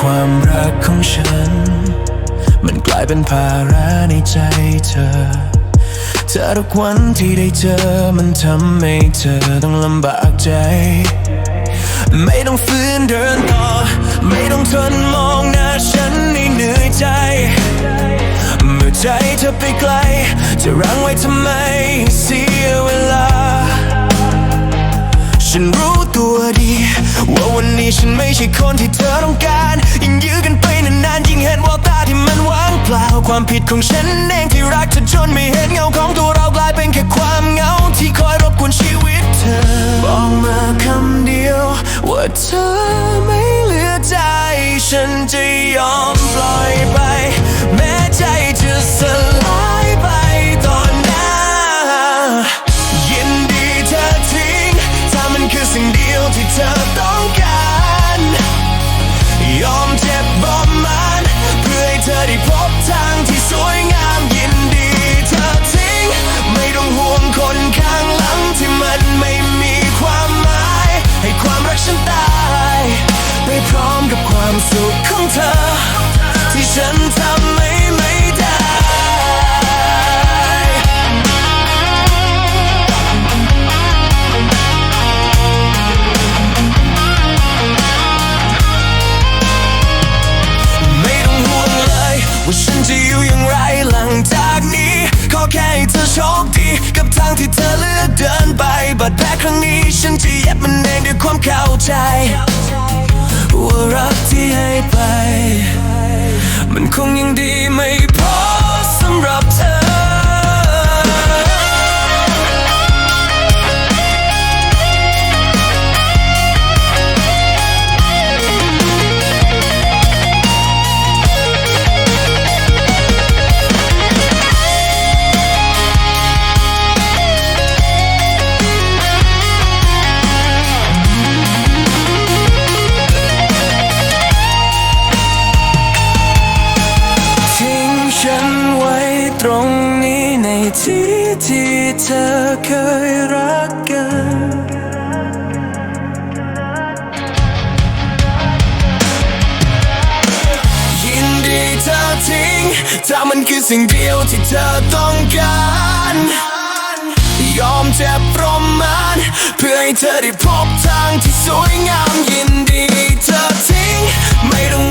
ความรักของฉัน มันกลายเป็นภาระในใจเธอ เธอทุกวันที่ได้เจอมันทำให้เธอต้องลำบากใจ ไม่ต้องฝืนเดินต่อ ไม่ต้องทนมองหน้าฉันให้เหนื่อยใจ เมื่อใจเธอไปไกล จะรั้งไว้ทำไมเสียเวลา ฉันรู้ตัวดี ฉันไม่ใช่คนที่เธอต้องการ ยิ่งยื้อกันไปนานๆยิ่งเห็นว่าตาที่มันว่างเปล่า ความผิดของฉันเองที่รักเธอจนไม่เห็นเงาของตัวเรากลายเป็นแค่ความเหงา ที่คอยรบกวนชีวิตเธอ บอกมาคำเดียว ว่าเธอไม่เหลือใจ ฉันจะยอมปล่อยไป ว่าฉันจะอยู่อย่างไรหลังจากนี้ขอแค่ให้เธอโชคดี กับทางที่เธอเลือกเดินไปบาดแผลครั้งนี้ ฉันจะเย็บมันเองด้วยความเข้าใจ ตรงนี้ในที่ที่เธอเคยรักกันยินดีเธอทิ้งถ้ามันคือสิ่งเดียวที่เธอต้องการ ยอมเจ็บประมาณเพื่อให้เธอได้พบทางที่สวยงามยินดีเธอทิ้ง ไม่ต้อง